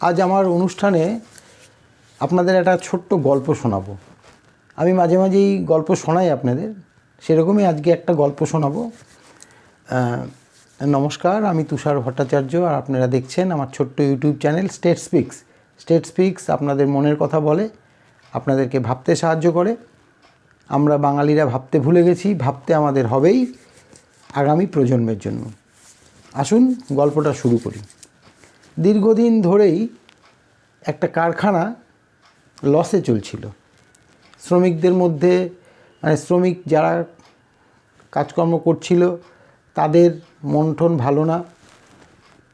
আজ আমার অনুষ্ঠানে আপনাদের একটা ছোট্ট গল্প শোনাবো। আমি মাঝে মাঝেই গল্প শোনাই আপনাদের। সেরকমই আজকে একটা গল্প শোনাবো। নমস্কার, আমি তুষার ভট্টাচার্য আর আপনারা দেখছেন আমার ছোট্ট YouTube channel state speaks state speaks আপনাদের মনের কথা বলে, আপনাদেরকে ভাবতে সাহায্য করে। আমরা বাঙালিরা ভাবতে ভুলে গেছি, ভাবতে আমাদের হবেই আগামী প্রজন্মের জন্য। আসুন গল্পটা শুরু করি। দীর্ঘদিন ধরেই একটা কারখানা লসে চলছিল। শ্রমিকদের মধ্যে মানে শ্রমিক যারা কাজকর্ম করছিল, তাদের মন্ঠন ভালো না।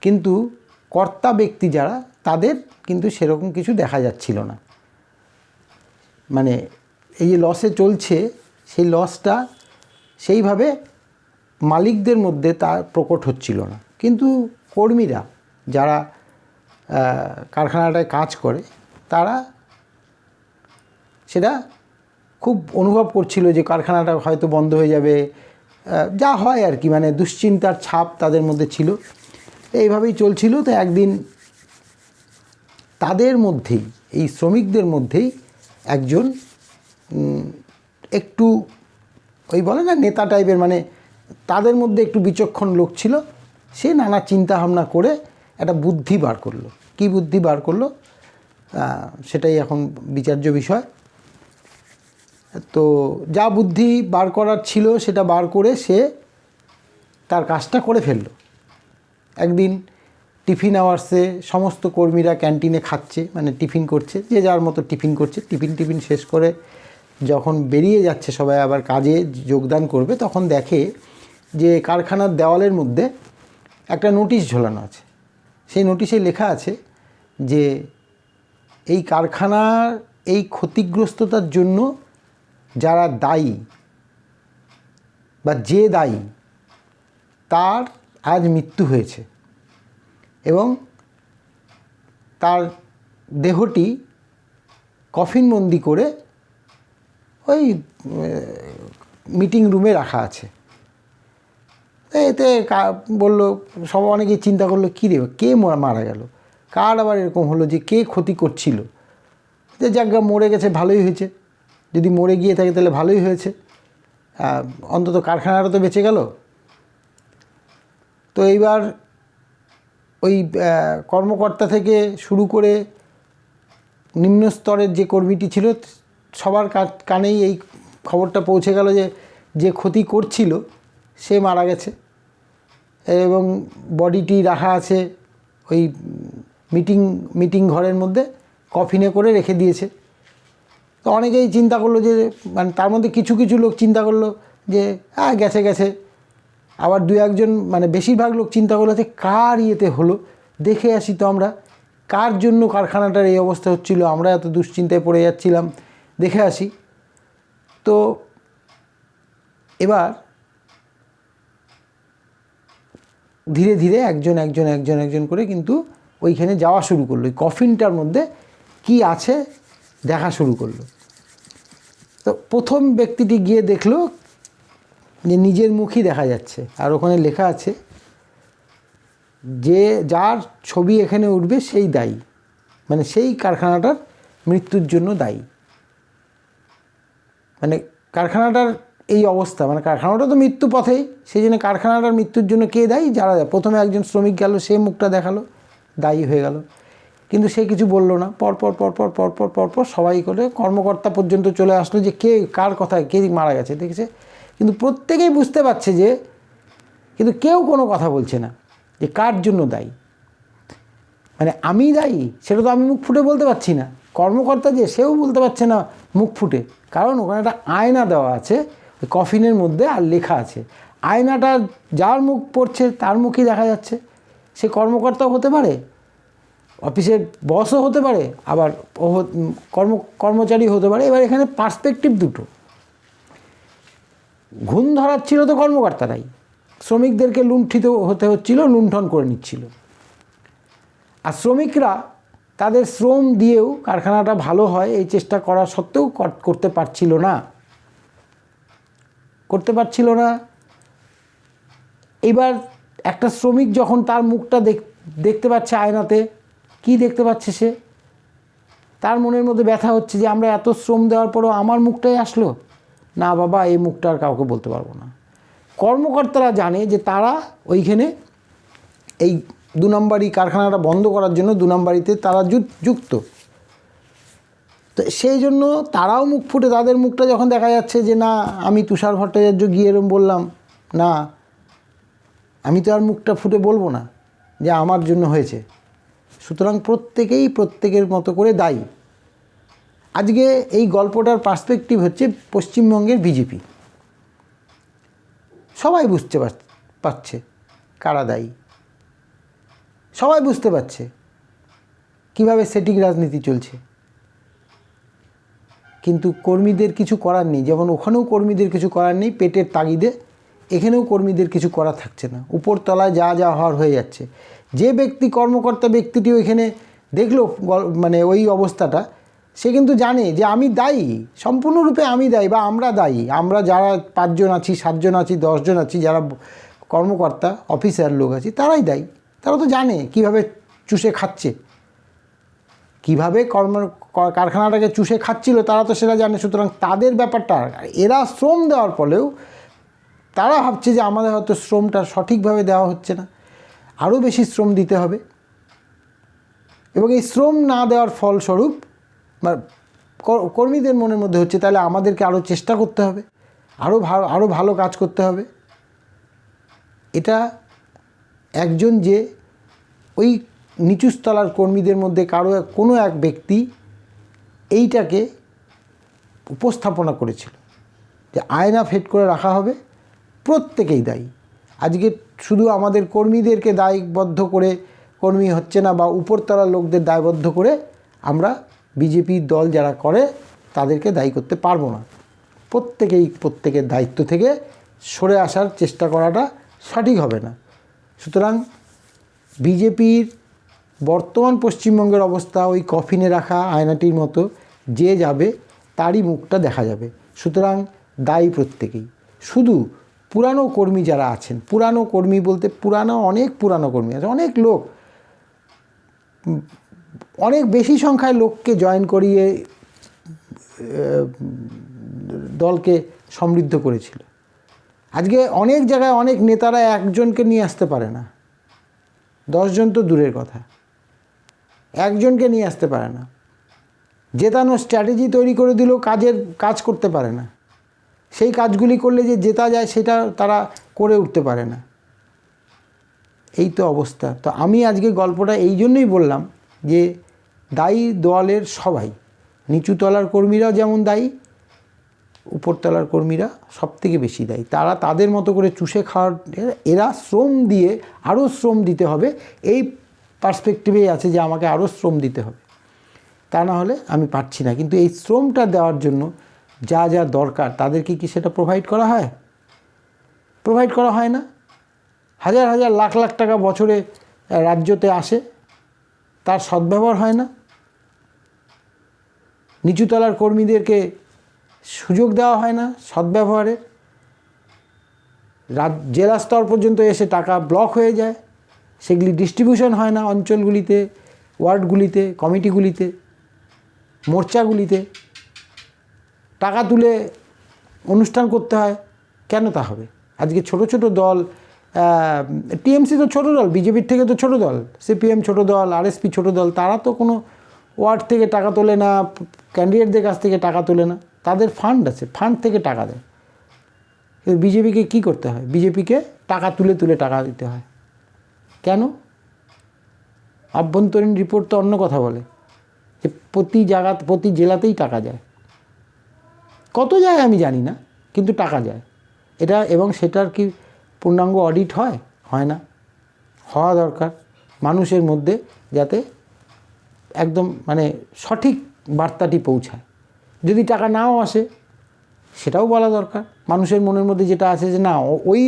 কিন্তু কর্তা ব্যক্তি যারা, তাদের কিন্তু সেরকম কিছু দেখা যাচ্ছিল না। মানে এই যে লসে চলছে, সেই লসটা সেইভাবে মালিকদের মধ্যে তা প্রকট হচ্ছিল না। কিন্তু কর্মীরা যারা কারখানাটায় কাজ করে, তারা সেটা খুব অনুভব করছিল যে কারখানাটা হয়তো বন্ধ হয়ে যাবে। যা হয় আর কি মানে দুশ্চিন্তার ছাপ তাদের মধ্যে ছিল। এইভাবেই চলছিল। তো একদিন তাদের মধ্যেই, এই শ্রমিকদের মধ্যেই একজন একটু ওই বলে না, নেতা টাইপের মানে তাদের মধ্যে একটু বিচক্ষণ লোক ছিল। সে নানা চিন্তা ভাবনা করে একটা বুদ্ধি বার করল। কি বুদ্ধি বার করল? সেটাই এখন বিচার্য বিষয়। তো যা বুদ্ধি বার করার ছিল সেটা বার করে সে তার কাজটা করে ফেলল। একদিন টিফিন আওয়ার্সে সমস্ত কর্মীরা ক্যান্টিনে খাচ্ছে মানে টিফিন করছে, যে যার মতো টিফিন করছে। টিফিন টিফিন শেষ করে যখন বেরিয়ে যাচ্ছে সবাই আবার কাজে যোগদান করবে, তখন দেখে যে কারখানার দেওয়ালের মধ্যে একটা নোটিশ ঝোলানো আছে। সেই নোটিশে লেখা আছে যে এই কারখানার এই ক্ষতিগ্রস্ততার জন্য যারা দায়ী বা যে দায়ী, তার আজ মৃত্যু হয়েছে এবং তার দেহটি কফিনবন্দি করে ওই মিটিং রুমে রাখা আছে। এতে বলল, সব অনেকেই চিন্তা করল, কী রে, কে মারা গেল? কার আবার এরকম হলো যে কে ক্ষতি করছিল? যে যাজ্ঞা মরে গেছে, ভালোই হয়েছে। যদি মরে গিয়ে থাকে, তাহলে ভালোই হয়েছে। অন্তত কারখানাটা তো বেঁচে গেল। তো এইবার ওই কর্মকর্তা থেকে শুরু করে নিম্ন স্তরের যে কর্মীটি ছিল, সবার কানেই এই খবরটা পৌঁছে গেল যে যে ক্ষতি করছিল সে মারা গেছে। এবং বডিটি রাখা আছে ওই মিটিং মিটিং ঘরের মধ্যে, কফিনে করে রেখে দিয়েছে। তো অনেকেই চিন্তা করল যে মানে তার মধ্যে কিছু কিছু লোক চিন্তা করল যে হ্যাঁ গেছে গেছে। আবার দু একজন মানে বেশিরভাগ লোক চিন্তা করল যে, কার ইয়েতে হলো? দেখে আসি তো আমরা। কার জন্য কারখানাটার এই অবস্থা হচ্ছিল? আমরা এত দুশ্চিন্তায় পড়ে যাচ্ছিলাম। দেখে আসি। তো এবার ধীরে ধীরে একজন একজন একজন একজন করে কিন্তু ওইখানে যাওয়া শুরু করল। ওই কফিনটার মধ্যে কি আছে দেখা শুরু করল। তো প্রথম ব্যক্তিটি গিয়ে দেখল যে নিজের মুখই দেখা যাচ্ছে। আর ওখানে লেখা আছে, যে যার ছবি এখানে উঠবে সেই দায়ী। মানে সেই কারখানাটার মৃত্যুর জন্য দায়ী। মানে কারখানাটার এই অবস্থা মানে কারখানাটা তো মৃত্যু পথেই। সেই জন্য কারখানাটার মৃত্যুর জন্য কে দায়ী? যারা দেয়। প্রথমে একজন শ্রমিক গেল, সে মুখটা দেখাল, দায়ী হয়ে গেল। কিন্তু সে কিছু বলল না। পরপর পরপর পরপর পরপর সবাই করে কর্মকর্তা পর্যন্ত চলে আসলো যে কে, কার কথায় কে মারা গেছে, দেখেছে? কিন্তু প্রত্যেকেই বুঝতে পারছে যে, কিন্তু কেউ কোনো কথা বলছে না যে কার জন্য দায়ী। মানে আমি দায়ী? সেটা তো আমি মুখ ফুটে বলতে পারছি না। কর্মকর্তা যে, সেও বলতে পারছে না মুখ ফুটে। কারণ ওখানে একটা আয়না দেওয়া আছে কফিনের মধ্যে আর লেখা আছে। আয়নাটা যার মুখ পড়ছে, তার মুখই দেখা যাচ্ছে। সে কর্মকর্তাও হতে পারে, অফিসের বসও হতে পারে, আবার কর্ম, কর্মচারী হতে পারে। এবার এখানে পার্সপেক্টিভ দুটো। ঘুম ধরাচ্ছিল তো কর্মকর্তারাই। শ্রমিকদেরকে লুণ্ঠিত হতে হচ্ছিল, লুণ্ঠন করে নিচ্ছিল। আর শ্রমিকরা তাদের শ্রম দিয়েও কারখানাটা ভালো হয়, এই চেষ্টা করা সত্ত্বেও কর- করতে পারছিল না। করতে পারছিল না। এবার একটা শ্রমিক যখন তার মুখটা দেখ, দেখতে পাচ্ছে আয়নাতে, কি দেখতে পাচ্ছে সে? তার মনের মধ্যে ব্যথা হচ্ছে যে আমরা এত শ্রম দেওয়ার পরও আমার মুখটাই আসলো? না বাবা, এই মুখটা আর কাউকে বলতে পারব না। কর্মকর্তারা জানে যে তারা ওইখানে এই দু নম্বরই কারখানাটা বন্ধ করার জন্য দু নম্বরিতে তারা যুক্ত। তো সেই জন্য তারাও মুখ ফুটে, তাদের মুখটা যখন দেখা যাচ্ছে যে না, আমি তুষার ভট্টাচার্য গিয়ে এরম বললাম, না, আমি তো আর মুখটা ফুটে বলব না যে আমার জন্য হয়েছে। সুতরাং প্রত্যেকেই প্রত্যেকের মতো করে দায়ী। আজকে এই গল্পটার পার্সপেক্টিভ হচ্ছে পশ্চিমবঙ্গের বিজেপি। সবাই বুঝতে পার- পারছে কারা দায়ী। সবাই বুঝতে পারছে কীভাবে সেটিং রাজনীতি চলছে। কিন্তু কর্মীদের কিছু করার নেই। যেমন ওখানেও কর্মীদের কিছু করার নেই, পেটের তাগিদে। এখানেও কর্মীদের কিছু করা থাকছে না। উপরতলায় যা যা হওয়ার হয়ে যাচ্ছে। যে ব্যক্তি কর্মকর্তা ব্যক্তিটিও এখানে দেখল মানে ওই অবস্থাটা, সে কিন্তু জানে যে আমি দায়ী। সম্পূর্ণরূপে আমি দায়ী বা আমরা দায়ী। আমরা যারা পাঁচজন আছি, সাতজন আছি, দশজন আছি, যারা কর্মকর্তা, অফিসার লোক আছি, তারাই দায়ী। তারা তো জানে কীভাবে চুষে খাচ্ছে। কীভাবে কর্ম কারখানাটাকে চুষে খাচ্ছিল তারা তো সেটা জানে, সুতরাং তাদের ব্যাপারটা এরা শ্রম দেওয়ার ফলেও তারা ভাবছে যে আমাদের হয়তো শ্রমটা সঠিকভাবে দেওয়া হচ্ছে না। আরও বেশি শ্রম দিতে হবে। এবং এই শ্রম না দেওয়ার ফলস্বরূপ কর্মীদের মনের মধ্যে হচ্ছে তাহলে আমাদেরকে আরও চেষ্টা করতে হবে। আরও ভালো আরও ভালো কাজ করতে হবে। এটা একজন যে ওই নিচুস্তলার কর্মীদের মধ্যে কারও কোনো এক ব্যক্তি এইটাকে উপস্থাপনা করেছিল যে আয়না ফেট করে রাখা হবে। প্রত্যেকেই দায়ী। আজকে শুধু আমাদের কর্মীদেরকে দায়বদ্ধ করে কর্মী হচ্ছে না বা উপরতলার লোকদের দায়বদ্ধ করে আমরা বিজেপির দল যারা করে তাদেরকে দায়ী করতে পারব না। প্রত্যেকেই প্রত্যেকের দায়িত্ব থেকে সরে আসার চেষ্টা করাটা সঠিক হবে না। সুতরাং বিজেপির বর্তমান পশ্চিমবঙ্গের অবস্থা ওই কফিনে রাখা আয়নাটির মতো, যে যাবে তারই মুখটা দেখা যাবে। সুতরাং দায়ী প্রত্যেকেই। শুধু পুরানো কর্মী যারা আছেন, পুরানো কর্মী বলতে পুরানো, অনেক পুরানো কর্মী আছে, অনেক লোক। অনেক বেশি সংখ্যায় লোককে জয়েন করিয়ে দলকে সমৃদ্ধ করেছিল। আজকে অনেক জায়গায় অনেক নেতারা একজনকে নিয়ে আসতে পারে না। দশজন তো দূরের কথা। একজনকে নিয়ে আসতে পারে না। জেতানো স্ট্র্যাটেজি তৈরি করে দিলেও কাজের কাজ করতে পারে না। সেই কাজগুলি করলে যে জেতা যায় সেটা তারা করে উঠতে পারে না। এই তো অবস্থা। তো আমি আজকে গল্পটা এই জন্যই বললাম যে দায়ী দলের সবাই নিচুতলার কর্মীরাও যেমন দায়ী উপরতলার কর্মীরা সব থেকে বেশি দায়ী। তারা তাদের মতো করে চুষে খাওয়ার, এরা শ্রম দিয়ে আরও শ্রম দিতে হবে। এই পার্সপেক্টিভেই আছে যে আমাকে আরও শ্রম দিতে হবে। তা না হলে আমি পারছি না। কিন্তু এই শ্রমটা দেওয়ার জন্য যা যা দরকার, তাদেরকে কি সেটা প্রোভাইড করা হয়? প্রোভাইড করা হয় না। হাজার হাজার, লাখ লাখ টাকা বছরে রাজ্যতে আসে। তার সদ্ব্যবহার হয় না। নিচুতলার কর্মীদেরকে সুযোগ দেওয়া হয় না সদ্ব্যবহারের জেলা স্তর পর্যন্ত এসে টাকা ব্লক হয়ে যায়। সেগুলি ডিস্ট্রিবিউশন হয় না অঞ্চলগুলিতে, ওয়ার্ডগুলিতে, কমিটিগুলিতে, মোর্চাগুলিতে। টাকা তুলে অনুষ্ঠান করতে হয়, কেন তা হবে? আজকে ছোট ছোট দল টিএমসি তো ছোট দল, বিজেপির থেকে তো ছোট দল, সিপিএম ছোট দল, আরএসপি ছোট দল, তারা তো কোনো ওয়ার্ড থেকে টাকা তোলে না, ক্যান্ডিডেটদের কাছ থেকে টাকা তোলে না। তাদের ফান্ড আছে ফান্ড থেকে টাকা দেয়। বিজেপিকে কী করতে হয়? বিজেপিকে টাকা তুলে তুলে টাকা দিতে হয়। কেন? আভ্যন্তরীণ রিপোর্ট তো অন্য কথা বলে, যে প্রতি জায়গা, প্রতি জেলাতেই টাকা যায়। কত যায় আমি জানি না, কিন্তু টাকা যায়। এটা এবং সেটার কি পূর্ণাঙ্গ অডিট হয়? হয় না। হওয়া দরকার মানুষের মধ্যে যাতে একদম মানে সঠিক বার্তাটি পৌঁছায়। যদি টাকা নাও আসে, সেটাও বলা দরকার। মানুষের মনের মধ্যে যেটা আছে যে না ওই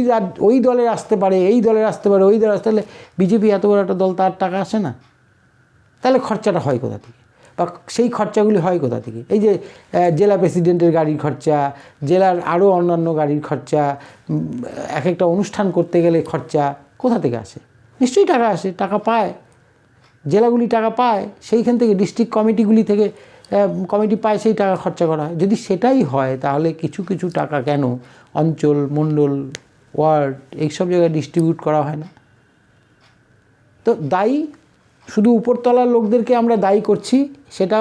ওই দলের আসতে পারে, এই দলের আসতে পারে, ওই দলের আসতে পারলে বিজেপি এত বড় একটা দল, তার টাকা আসে না। তাহলে খরচাটা হয় কোথা থেকে? বা সেই খরচাগুলি হয় কোথা থেকে? এই যে জেলা প্রেসিডেন্টের গাড়ির খরচা, জেলার আরও অন্যান্য গাড়ির খরচা এক একটা অনুষ্ঠান করতে গেলে খরচা, কোথা থেকে আসে? নিশ্চয়ই টাকা আসে, টাকা পায়। জেলাগুলি টাকা পায়, সেইখান থেকে ডিস্ট্রিক্ট কমিটিগুলি থেকে কমিটি পায় সেই টাকা খরচা করা হয়। যদি সেটাই হয়, তাহলে কিছু কিছু টাকা কেন অঞ্চল, মণ্ডল, ওয়ার্ড এইসব জায়গায় ডিস্ট্রিবিউট করা হয় না? তো দায়ী, শুধু উপরতলার লোকদেরকে আমরা দায়ী করছি, সেটা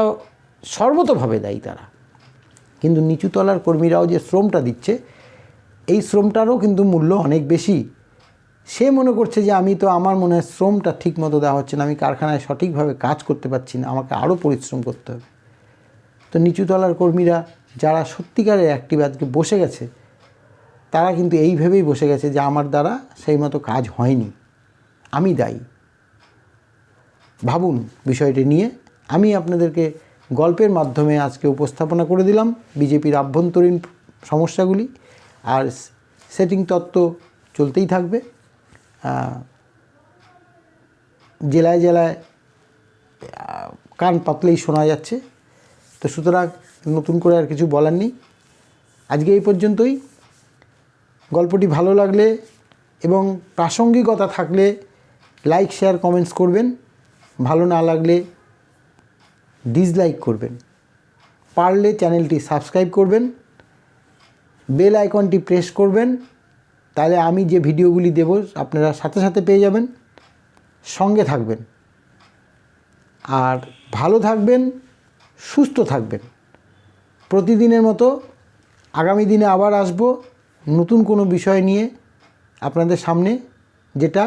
সর্বতভাবে দায়ী তারা। কিন্তু নিচুতলার কর্মীরাও যে শ্রমটা দিচ্ছে, এই শ্রমটারও কিন্তু মূল্য অনেক বেশি। সে মনে করছে যে, আমি তো আমার মনে হয় শ্রমটা ঠিক মতো দেওয়া হচ্ছে না, আমি কারখানায় সঠিকভাবে কাজ করতে পারছি না, আমাকে আরও পরিশ্রম করতে হবে। তো নিচুতলার কর্মীরা যারা সত্যিকারের অ্যাক্টিভ আজকে বসে গেছে, তারা কিন্তু এই ভেবেই বসে গেছে যে আমার দ্বারা সেই মতো কাজ হয়নি। আমি দায়ী। ভাবুন বিষয়টি নিয়ে, আমি আপনাদেরকে গল্পের মাধ্যমে আজকে উপস্থাপনা করে দিলাম বিজেপির আভ্যন্তরীণ সমস্যাগুলি, আর সেটিং তত্ত্ব চলতেই থাকবে। জেলায় জেলায় কান পাতলেই শোনা যাচ্ছে। তো সুতরাং নতুন করে আর কিছু বলার নেই। আজকে এই পর্যন্তই। গল্পটি ভালো লাগলে এবং প্রাসঙ্গিকতা থাকলে লাইক শেয়ার কমেন্টস করবেন। ভালো না লাগলে ডিসলাইক করবেন। পারলে চ্যানেলটি সাবস্ক্রাইব করবেন। বেল আইকনটি প্রেস করবেন। তাহলে আমি যে ভিডিওগুলি দেব আপনারা সাথে সাথে পেয়ে যাবেন। সঙ্গে থাকবেন। আর ভালো থাকবেন। সুস্থ থাকবেন। প্রতিদিনের মতো আগামী দিনে আবার আসব নতুন কোনো বিষয় নিয়ে আপনাদের সামনে, যেটা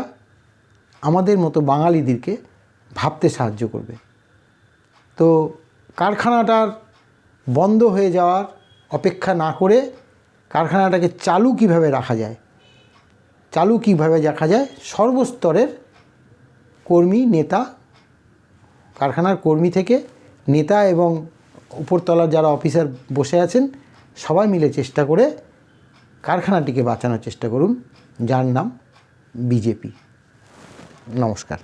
আমাদের মতো বাঙালিদেরকে ভাবতে সাহায্য করবে। তো কারখানাটার বন্ধ হয়ে যাওয়ার অপেক্ষা না করে কারখানাটাকে চালু কীভাবে রাখা যায়, চালু কীভাবে রাখা যায়, সর্বস্তরের কর্মী, নেতা, কারখানার কর্মী থেকে নেতা এবং উপরতলার যারা অফিসার বসে আছেন, সবাই মিলে চেষ্টা করে কারখানাটিকে বাঁচানোর চেষ্টা করুন। যার নাম বিজেপি। নমস্কার।